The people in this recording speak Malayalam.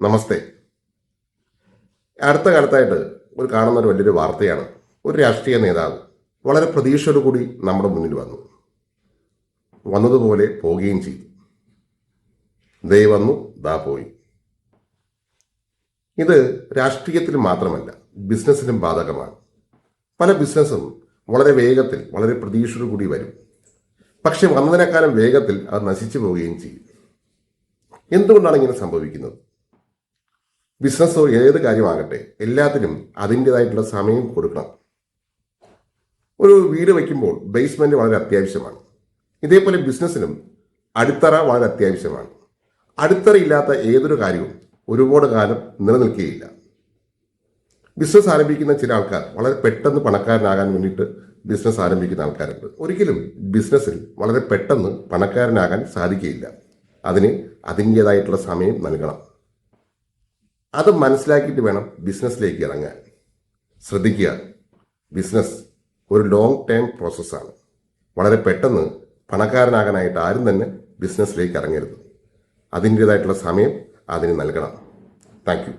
നമസ്തേ. അടുത്ത കാലത്തായിട്ട് ഒരു കാണുന്ന ഒരു വലിയൊരു വാർത്തയാണ്. ഒരു രാഷ്ട്രീയ നേതാവ് വളരെ പ്രതീക്ഷയോടുകൂടി നമ്മുടെ മുന്നിൽ വന്നു. വന്നതുപോലെ പോവുകയും ചെയ്തു. ദേ വന്നു ദാ പോയി. ഇത് രാഷ്ട്രീയത്തിൽ മാത്രമല്ല ബിസിനസ്സിനും ബാധകമാണ്. പല ബിസിനസ്സും വളരെ വേഗത്തിൽ വളരെ പ്രതീക്ഷയോടു കൂടി വരും. പക്ഷെ വന്നതിനേക്കാളും വേഗത്തിൽ അത് നശിച്ചു പോവുകയും ചെയ്യും. എന്തുകൊണ്ടാണ് ഇങ്ങനെ സംഭവിക്കുന്നത്? ബിസിനസ്സോ ഏത് കാര്യമാകട്ടെ എല്ലാത്തിനും അതിന്റെതായിട്ടുള്ള സമയം കൊടുക്കണം. ഒരു വീട് വയ്ക്കുമ്പോൾ ബേസ്മെന്റ് വളരെ അത്യാവശ്യമാണ്. ഇതേപോലെ ബിസിനസ്സിനും അടിത്തറ വളരെ അത്യാവശ്യമാണ്. അടിത്തറയില്ലാത്ത ഏതൊരു കാര്യവും ഒരുപാട് കാലം നിലനിൽക്കുകയില്ല ബിസിനസ് ആരംഭിക്കുന്ന ചില ആൾക്കാർ വളരെ പെട്ടെന്ന് പണക്കാരനാകാൻ വേണ്ടിയിട്ട് ബിസിനസ് ആരംഭിക്കുന്ന ആൾക്കാരുണ്ട്. ഒരിക്കലും ബിസിനസ്സിൽ വളരെ പെട്ടെന്ന് പണക്കാരനാകാൻ സാധിക്കുകയില്ല അതിന് അതിന്റേതായിട്ടുള്ള സമയം നൽകണം. അത് മനസ്സിലാക്കിയിട്ട് വേണം ബിസിനസ്സിലേക്ക് ഇറങ്ങാൻ. ശ്രദ്ധിക്കുക ബിസിനസ് ഒരു ലോങ് ടേം പ്രോസസ്സാണ് വളരെ പെട്ടെന്ന് പണക്കാരനാകാനായിട്ട് ആരും തന്നെ ബിസിനസ്സിലേക്ക് ഇറങ്ങരുത്. അതിന്റേതായിട്ടുള്ള സമയം അതിന് നൽകണം. താങ്ക്